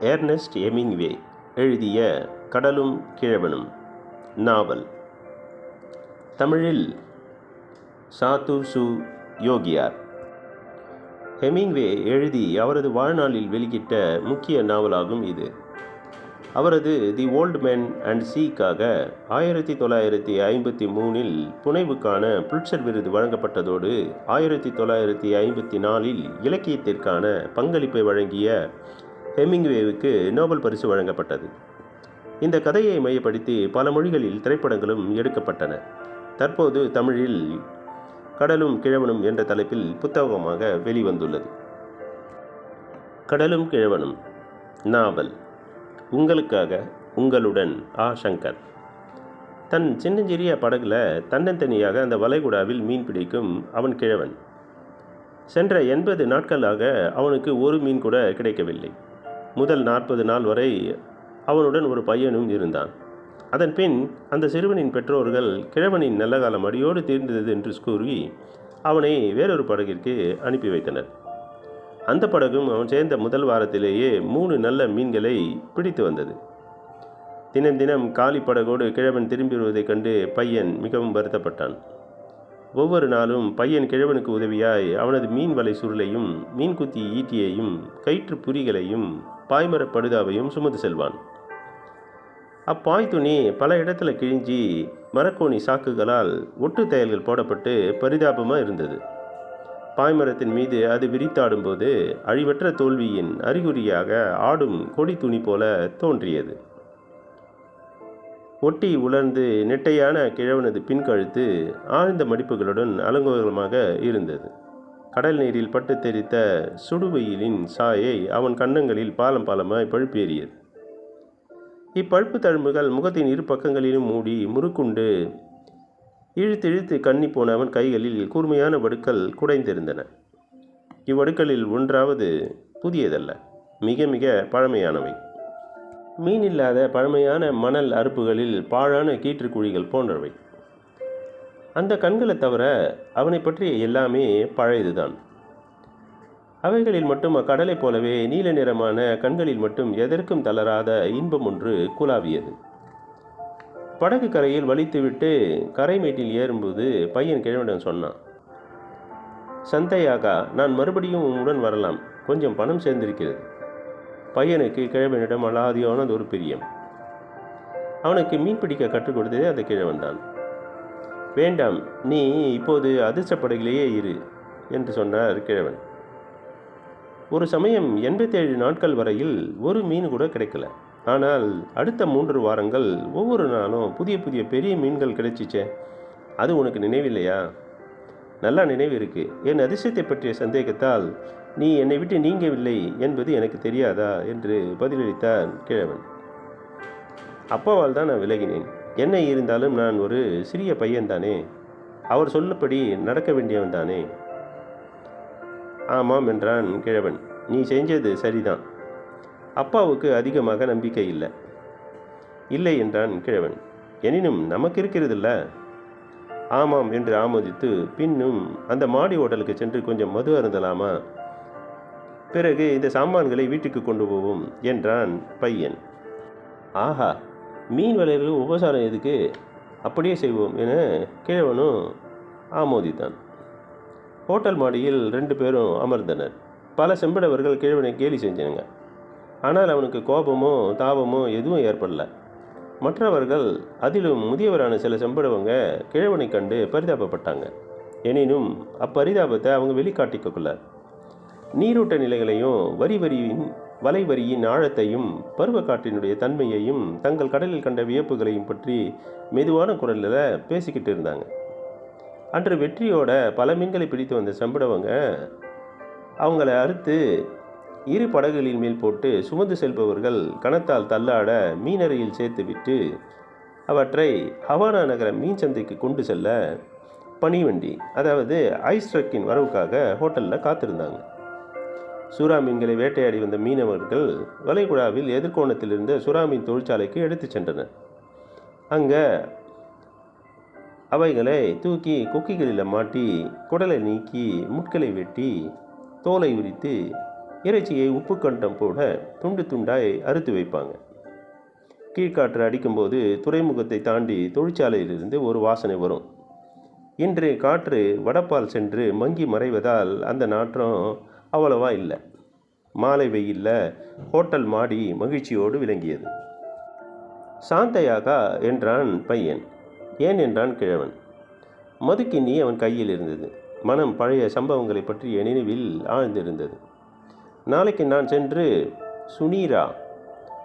Ernest எமிங்வே எழுதிய கடலும் கிழவனும் நாவல். தமிழில் சாத்து சு யோகியார். ஹெமிங்வே எழுதி அவரது வாழ்நாளில் வெளியிட்ட முக்கிய நாவலாகும் இது. அவரது தி ஓல்டு மென் அண்ட் சீக்காக ஆயிரத்தி தொள்ளாயிரத்தி ஐம்பத்தி மூணில் புனைவுக்கான புல்சர் விருது வழங்கப்பட்டதோடு ஆயிரத்தி தொள்ளாயிரத்தி ஐம்பத்தி நாலில் இலக்கியத்திற்கான பங்களிப்பை வழங்கிய ஹெமிங்வேவுக்கு நோபல் பரிசு வழங்கப்பட்டது. இந்த கதையை மையப்படுத்தி பல மொழிகளில் திரைப்படங்களும் எடுக்கப்பட்டன. தற்போது தமிழில் கடலும் கிழவனும் என்ற தலைப்பில் புத்தகமாக வெளிவந்துள்ளது. கடலும் கிழவனும் நாவல். உங்களுக்காக உங்களுடன் ஆ. சங்கர். தன் சின்னஞ்சிறிய படகுல தன்னந்தனியாக அந்த வளைகுடாவில் மீன் பிடிக்கும் அவன் கிழவன். சென்ற எண்பது நாட்களாக அவனுக்கு ஒரு மீன் கூட கிடைக்கவில்லை. முதல் நாற்பது நாள் வரை அவனுடன் ஒரு பையனும் இருந்தான். அதன் பின் அந்த சிறுவனின் பெற்றோர்கள் கிழவனின் நல்ல காலம் அடியோடு தீர்ந்தது என்று கூறி அவனை வேறொரு படகிற்கு அனுப்பி வைத்தனர். அந்த படகும் அவன் சேர்ந்த முதல் வாரத்திலேயே மூணு நல்ல மீன்களை பிடித்து வந்தது. தினம் தினம் காலி படகோடு கிழவன் திரும்பி வருவதைக் கண்டு பையன் மிகவும் வருத்தப்பட்டான். ஒவ்வொரு நாளும் பையன் கிழவனுக்கு உதவியாய் அவனது மீன் வலை சுருளையும் மீன் குத்தி ஈட்டியையும் கயிற்று புரிகளையும் பாய்மரப் படுதாவையும் சுமந்து செல்வான். அப்பாய் துணி பல இடத்துல கிழிஞ்சி மரக்கோணி சாக்குகளால் ஒட்டு தையல்கள் போடப்பட்டு பரிதாபமாக இருந்தது. பாய்மரத்தின் மீது அது விரித்தாடும்போது அழிவற்ற தோல்வியின் அறிகுறியாக ஆடும் கொடி துணி போல தோன்றியது. ஒட்டி உலர்ந்து நெட்டையான கிழவனது பின்கழுத்து ஆழ்ந்த மடிப்புகளுடன் அலங்கோலமாக இருந்தது. கடல் நீரில் பட்டு தெரித்த சுடுவெயிலின் சாயை அவன் கன்னங்களில் பாலம் பாலமாய் பழுப்பேறியது. இப்பழுப்பு தழும்புகள் முகத்தின் இரு பக்கங்களிலும் மூடி முறுக்குண்டு இழுத்து இழுத்து கண்ணி போன அவன் கைகளில் கூர்மையான வடுக்கள் குடைந்திருந்தன. இவ்வடுக்களில் ஒன்றாவது புதியதல்ல மிக மிக பழமையானவை. மீன் இல்லாத பழமையான மணல் அறுப்புகளில் பாழான கீற்றுக்குழிகள் போன்றவை. அந்த கண்களை தவிர அவனை பற்றிய எல்லாமே பழையதுதான். அவைகளில் மட்டும் அக்கடலை போலவே நீல நிறமான கண்களில் மட்டும் எதற்கும் தளராத இன்பம் ஒன்று குலாவியது படகு கரையில் வலித்துவிட்டு கரைமேட்டில் ஏறும்போது பையன் கிழவனிடம் சொன்னான் சந்தையாகா நான் மறுபடியும் உன்னுடன் வரலாம். கொஞ்சம் பணம் சேர்ந்திருக்கிறது. பையனுக்கு கிழவனிடம் அலாதியானது ஒரு பிரியம். அவனுக்கு மீன் பிடிக்க கற்றுக் கொடுத்ததே அந்த கிழவன்தான் வேண்டாம் நீ இப்போது அதிர்ஷ்ட இரு என்று சொன்னார் கிழவன். ஒரு சமயம் எண்பத்தேழு நாட்கள் வரையில் ஒரு மீன் கூட கிடைக்கல. ஆனால் அடுத்த மூன்று வாரங்கள் ஒவ்வொரு நாளும் புதிய புதிய பெரிய மீன்கள் கிடைச்சிச்சே. அது உனக்கு நினைவில்லையா? நல்லா நினைவு இருக்குது என் அதிசயத்தை பற்றிய சந்தேகத்தால் நீ என்னை விட்டு நீங்கவில்லை என்பது எனக்கு தெரியாதா? என்று பதிலளித்தான் கிழவன். அப்பாவால் தான் நான் விலகினேன். என்ன இருந்தாலும் நான் ஒரு சிறிய பையன்தானே? அவர் சொல்லப்படி நடக்க வேண்டியவன் தானே ஆமாம் என்றான் கிழவன். நீ செஞ்சது சரிதான். அப்பாவுக்கு அதிகமாக நம்பிக்கை இல்லை. இல்லை என்றான் கிழவன். எனினும் நமக்கு இருக்கிறதில்ல. ஆமாம் என்று ஆமோதித்து பின்னும் அந்த மாடி ஹோட்டலுக்கு சென்று கொஞ்சம் மது அருந்தலாமா? பிறகு இந்த சாமான்களை வீட்டுக்கு கொண்டு போவோம் என்றான் பையன். ஆஹா மீன் வலையில் உபசாரம் எதுக்கு? அப்படியே செய்வோம் என கிழவனும் ஆமோதித்தான். ஹோட்டல் மாடியில் ரெண்டு பேரும் அமர்ந்தனர். பல செம்படவர்கள் கிழவனை கேலி செஞ்சனுங்க. ஆனால் அவனுக்கு கோபமோ தாபமோ எதுவும் ஏற்படல. மற்றவர்கள் அதிலும் முதியவரான சில செம்படவங்க கிழவனை கண்டு பரிதாபப்பட்டாங்க. எனினும் அப்பரிதாபத்தை அவங்க வெளிக்காட்டிக்கொள்ள நீரூட்ட நிலைகளையும் வரி வரியின் வலை வரியின் ஆழத்தையும் பருவக்காற்றினுடைய தன்மையையும் தங்கள் கடலில் கண்ட வியப்புகளையும் பற்றி மெதுவான குரலில் பேசிக்கிட்டு இருந்தாங்க. அன்று வெற்றியோட பல மீன்களை பிடித்து வந்த செம்படவங்க அவங்கள அறுத்து இரு படகுகளின் மேல் போட்டு சுமந்து செல்பவர்கள் கணத்தால் தள்ளாட மீனறையில் சேர்த்து விட்டு அவற்றை ஹவானா நகர மீன் சந்தைக்கு கொண்டு செல்ல பனிவண்டி அதாவது ஐஸ் ட்ரக்கின் வரவுக்காக ஹோட்டலில் காத்திருந்தாங்க. சூறா மீன்களை வேட்டையாடி வந்த மீனவர்கள் வளைகுடாவில் எதிர்கோணத்தில் இருந்த சுறா மீன் தொழிற்சாலைக்கு எடுத்துச் சென்றனர். அங்கே அவைகளை தூக்கி கொக்கிகளில் மாட்டி குடலை நீக்கி முட்களை வெட்டி தோலை உரித்து இறைச்சியை உப்பு கண்டம் போட துண்டு துண்டாய் அறுத்து வைப்பாங்க. கீழ்காற்று அடிக்கும்போது துறைமுகத்தை தாண்டி தொழிற்சாலையிலிருந்து ஒரு வாசனை வரும். இன்று காற்று வடப்பால் சென்று மங்கி மறைவதால் அந்த நாற்றம் அவ்வளவா இல்லை. மாலை வெயிலில் ஹோட்டல் மாடி மகிழ்ச்சியோடு விளங்கியது. சாந்தையாகா என்றான் பையன். ஏன் என்றான் கிழவன். மதுக்கிண்ணி அவன் கையில் இருந்தது. மனம் பழைய சம்பவங்களை பற்றிய நினைவில் ஆழ்ந்திருந்தது. நாளைக்கு நான் சென்று சுனீரா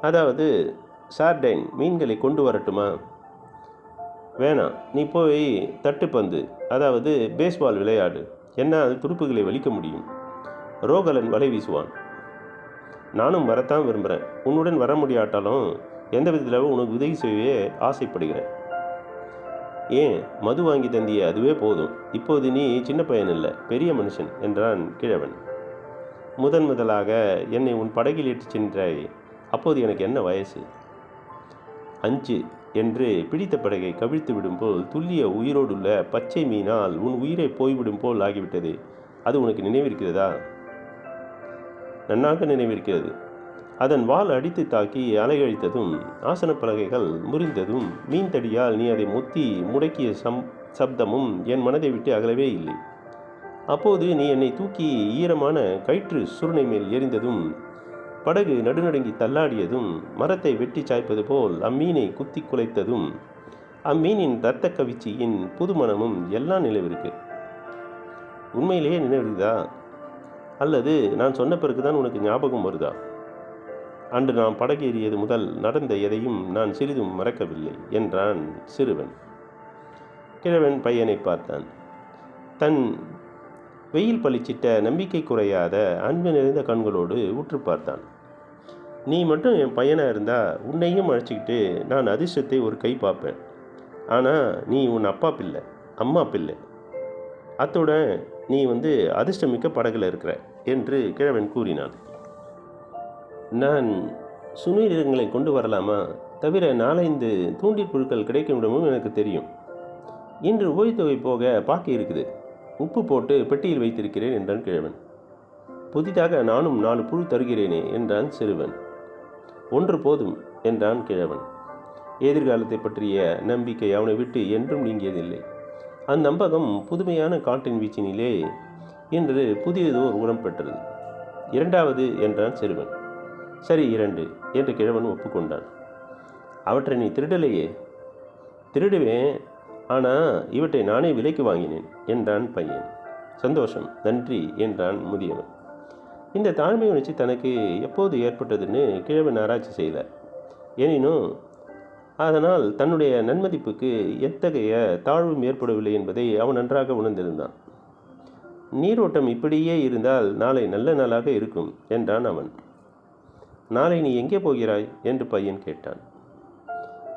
அதாவது சார்டைன் மீன்களை கொண்டு வரட்டுமா? வேணாம் நீ போய் தட்டுப்பந்து அதாவது பேஸ்பால் விளையாடு. என்னால் துடுப்புகளை வலிக்க முடியும். ரோகலன் வலை வீசுவான். நானும் வரத்தான் விரும்புகிறேன் உன்னுடன் வர முடியாட்டாலும் எந்த விதத்தில் உனக்கு உதவி செய்யவே ஆசைப்படுகிறேன். ஏன்? மது வாங்கி தந்திய அதுவே போதும். இப்போது நீ சின்ன பையன் இல்லை பெரிய மனுஷன் என்றான் கிழவன். முதன் முதலாக என்னை உன் படகில் ஏற்றிச் சென்றாய். அப்போது எனக்கு என்ன வயசு? அஞ்சு என்று பிடித்த படகை கவிழ்த்து விடும் போல் துல்லிய உயிரோடுள்ள பச்சை மீனால் உன் உயிரை போய்விடும் போல் ஆகிவிட்டது. அது உனக்கு நினைவிருக்கிறதா? நன்னாக நினைவிருக்கிறது. அதன் வால் அடித்து தாக்கி அலையழித்ததும் ஆசனப் பலகைகள் முறிந்ததும் மீன்தடியால் நீ அதை முத்தி முடக்கிய சம் சப்தமும் என் மனதை விட்டு அகலவே இல்லை. அப்போது நீ என்னை தூக்கி ஈரமான கயிற்று சுருணை மேல் எறிந்ததும் படகு நடுநடுங்கி தள்ளாடியதும் மரத்தை வெட்டி சாய்ப்பது போல் அம்மீனை குத்தி குலைத்ததும் அம்மீனின் இரத்த கவிச்சியின் புதுமணமும் எல்லாம் நினைவிருக்கு உண்மையிலேயே நினைவிருக்குதா? அல்லது நான் சொன்ன பிறகு தான் உனக்கு ஞாபகம் வருதா? அன்று நாம் படகேறியது முதல் நடந்த எதையும் நான் சிறிதும் மறக்கவில்லை என்றான் சிறுவன். கிழவன் பையனை பார்த்தான். தன் வெயில் பளிச்சிட்ட நம்பிக்கை குறையாத அன்பு நிறைந்த கண்களோடு உற்று பார்த்தான். நீ மட்டும் என் பையனாக இருந்தா உன்னையும் அழைச்சிக்கிட்டு நான் அதிர்ஷ்டத்தை ஒரு கை பார்ப்பேன். ஆனால் நீ உன் அப்பா பிள்ளை அம்மா பிள்ளை. அத்தோட நீ வந்து அதிர்ஷ்டமிக்க படகுல இருக்கிற. என்று கிழவன் கூறினான். நான் சுனீரங்களை கொண்டு வரலாமா? தவிர நாலைந்து தூண்டில் புழுக்கள் கிடைக்கும் இடமும் எனக்கு தெரியும். இன்று உபயத்தொகை போக பாக்கி இருக்குது. உப்பு போட்டு பெட்டியில் வைத்திருக்கிறேன் என்றான் கிழவன். புதிதாக நானும் நாலு புழு தருகிறேனே என்றான் சிறுவன். ஒன்று போதும் என்றான் கிழவன். எதிர்காலத்தை பற்றிய நம்பிக்கை அவனை விட்டு என்றும் நீங்கியதில்லை. அந்நம்பகம் புதுமையான காற்றின் வீச்சினிலே இன்று புதியதோர் உரம் பெற்றது. இரண்டாவது என்றான் சிறுவன். சரி இரண்டு என்று கிழவன் ஒப்புக்கொண்டான். அவற்றை நீ திருடலையே? திருடுவேன் ஆனால் இவற்றை நானே விலைக்கு வாங்கினேன் என்றான் பையன். சந்தோஷம் நன்றி என்றான் முதியவன். இந்த தாழ்மை உணர்ச்சி தனக்கு எப்போது ஏற்பட்டதுன்னு கிழவன் ஆராய்ச்சி செய்தார். எனினும் அதனால் தன்னுடைய நன்மதிப்புக்கு எத்தகைய தாழ்வும் ஏற்படவில்லை என்பதை அவன் நன்றாக உணர்ந்திருந்தான். நீரோட்டம் இப்படியே இருந்தால் நாளை நல்ல நாளாக இருக்கும் என்றான் அவன். நாளை நீ எங்கே போகிறாய்? என்று பையன் கேட்டான்.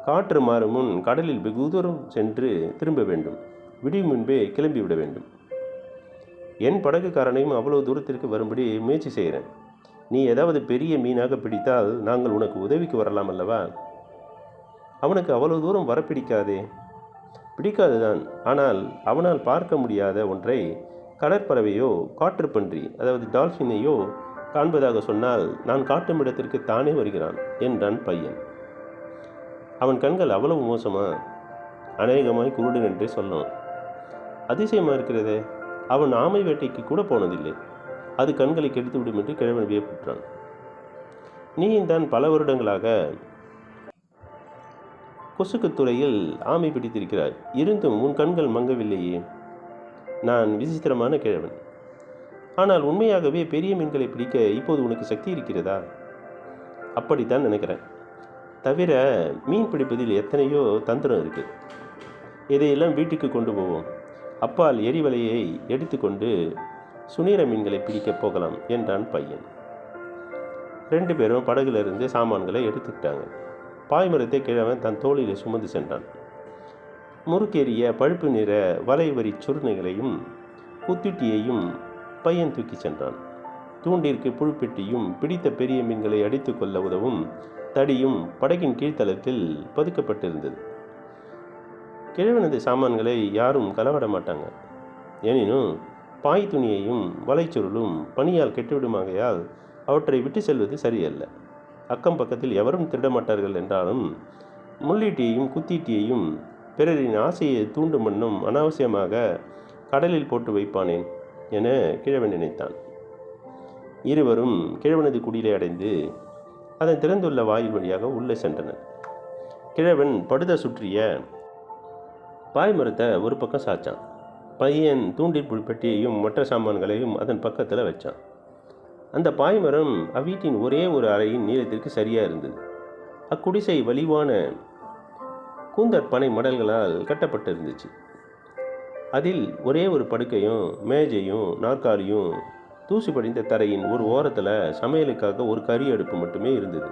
காற்று மாறும் முன் கடலில் வெகு தூரம் சென்று திரும்ப வேண்டும். விடியும் முன்பே கிளம்பிவிட வேண்டும். என் படகுக்காரனையும் அவ்வளோ தூரத்திற்கு வரும்படி முயற்சி செய்கிறேன். நீ ஏதாவது பெரிய மீனாக பிடித்தால் நாங்கள் உனக்கு உதவிக்கு வரலாம் அல்லவா? அவனுக்கு அவ்வளோ தூரம் வர பிடிக்காதே பிடிக்காதுதான் ஆனால் அவனால் பார்க்க முடியாத ஒன்றை கடற்பறவையோ காற்றுப்பன்றி அதாவது டால்ஃபினையோ காண்பதாக சொன்னால் நான் காட்டும் இடத்திற்கு தானே வருகிறான் என்றான் பையன். அவன் கண்கள் அவ்வளவு மோசமா? அநேகமாய் குருடன் என்றே சொல்லலாம் அதிசயமாக இருக்கிறதே. அவன் ஆமை வேட்டைக்கு கூட போனதில்லை. அது கண்களை கெடுத்துவிடும் என்று கிழவன் வியப்புற்றான் நீயும் தான் பல வருடங்களாக கொசுக்கு துறையில் ஆமை பிடித்திருக்கிறாய். இருந்தும் உன் கண்கள் மங்கவில்லையே. நான் விசித்திரமான கிழவன். ஆனால் உண்மையாகவே பெரிய மீன்களை பிடிக்க இப்போது உனக்கு சக்தி இருக்கிறதா? அப்படித்தான் நினைக்கிறேன். தவிர மீன் பிடிப்பதில் எத்தனையோ தந்திரம் இருக்கு. இதையெல்லாம் வீட்டுக்கு கொண்டு போவோம். அப்பால் எரிவலையை எடுத்துக்கொண்டு சுனீர மீன்களை பிடிக்கப் போகலாம் என்றான் பையன். ரெண்டு பேரும் படகுல இருந்து சாமான்களை எடுத்துக்கிட்டாங்க. பாய்மரத்தை கிழவன் தன் தோளிலே சுமந்து சென்றான். முறுக்கேறிய பழுப்பு நிற வலைவரி சுருணைகளையும் குத்திட்டியையும் பையன் தூக்கிச் சென்றான். தூண்டிற்கு புழுப்பெட்டியும் பிடித்த பெரிய மீன்களை அடித்து கொள்ள உதவும் தடியும் படகின் கீழ்த்தளத்தில் பதுக்கப்பட்டிருந்தது. கிழவனது சாமான்களை யாரும் களவாட மாட்டாங்க. எனினும் பாய் துணியையும் வலைச்சுருளும் பனியால் கெட்டுவிடுமாகையால் அவற்றை விட்டு செல்வது சரியல்ல. அக்கம் பக்கத்தில் எவரும் திருடமாட்டார்கள் என்றாலும் முள்ளீட்டியையும் குத்தீட்டியையும் பிறரின் ஆசையை தூண்டும் வண்ணம் அனாவசியமாக கடலில் போட்டு வைப்பானேன் என கிழவன் நினைத்தான். இருவரும் கிழவனது குடிலை அடைந்து அதன் திறந்துள்ள வாயில் வழியாக உள்ளே சென்றனர். கிழவன் படுத சுற்றிய பாய்மரத்தை ஒரு பக்கம் சாய்ச்சான். பையன் தூண்டில் புல் பெட்டியையும் மற்ற சாமான்களையும் அதன் பக்கத்தில் வச்சான். அந்த பாய்மரம் அவ்வீட்டின் ஒரே ஒரு அறையின் நீளத்திற்கு சரியாக இருந்தது. அக்குடிசை வலிவான கூந்தற் பனை மடல்களால் கட்டப்பட்டிருந்துச்சு. அதில் ஒரே ஒரு படுக்கையும் மேஜையும் நாற்காலியும் தூசி படிந்த தரையின் ஒரு ஓரத்தில் சமையலுக்காக ஒரு கறி அடுப்பு மட்டுமே இருந்தது.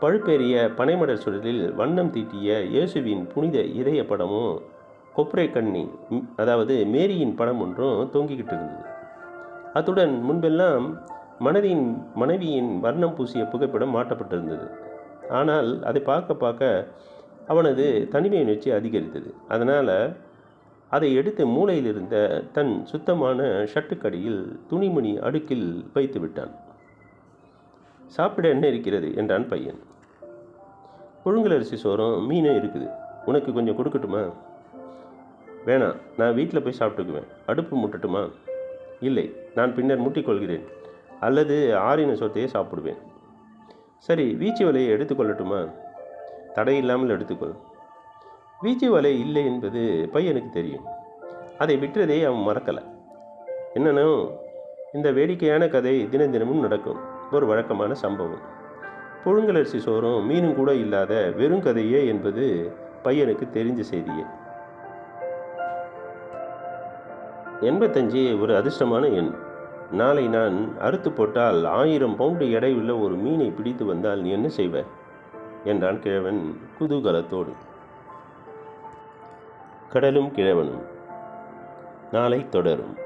பழுப்பேறிய பனைமடல் சுழலில் வண்ணம் தீட்டிய இயேசுவின் புனித இதய படமும் கொப்பரை கண்ணி அதாவது மேரியின் படம் ஒன்றும் தொங்கிக்கிட்டு இருந்தது. அத்துடன் முன்பெல்லாம் மனதின் மனைவியின் வர்ணம் பூசிய புகைப்படம் மாட்டப்பட்டிருந்தது ஆனால் அதை பார்க்க பார்க்க அவனது தனிமை உணர்ச்சி அதிகரித்தது. அதனால் அதை எடுத்து மூளையில் இருந்த தன் சுத்தமான ஷட்டுக்கடியில் துணிமணி அடுக்கில் வைத்து விட்டான். சாப்பிட என்ன இருக்கிறது? என்றான் பையன். புழுங்கலரிசி சோறும் மீனும் இருக்குது. உனக்கு கொஞ்சம் கொடுக்கட்டுமா? வேணாம் நான் வீட்டில் போய் சாப்பிட்டுக்குவேன். அடுப்பு முட்டட்டுமா? இல்லை நான் பின்னர் முட்டிக்கொள்கிறேன். அல்லது ஆறின சொத்தையே சாப்பிடுவேன். சரி வீச்சு வலையை எடுத்துக்கொள்ளட்டுமா? தடை இல்லாமல் எடுத்துக்கொள். வீச்சு வலை இல்லை என்பது பையனுக்கு தெரியும். அதை விற்றதை அவன் மறக்கலை. என்னன்னு? இந்த வேடிக்கையான கதை தினம் தினமும் நடக்கும். ஒரு வழக்கமான சம்பவம். புழுங்கலரிசி சோறும் மீனும் கூட இல்லாத வெறும் கதையே என்பது பையனுக்கு தெரிஞ்ச செய்தியே. எண்பத்தஞ்சு ஒரு அதிர்ஷ்டமான எண். நாளை நான் அறுத்து போட்டால் ஆயிரம் பவுண்டு எடையுள்ள ஒரு மீனை பிடித்து வந்தால் நீ என்ன செய்வ? என்றான் கிழவன் குதூகலத்தோடு. கடலும் கிழவனும் நாளை தொடரும்.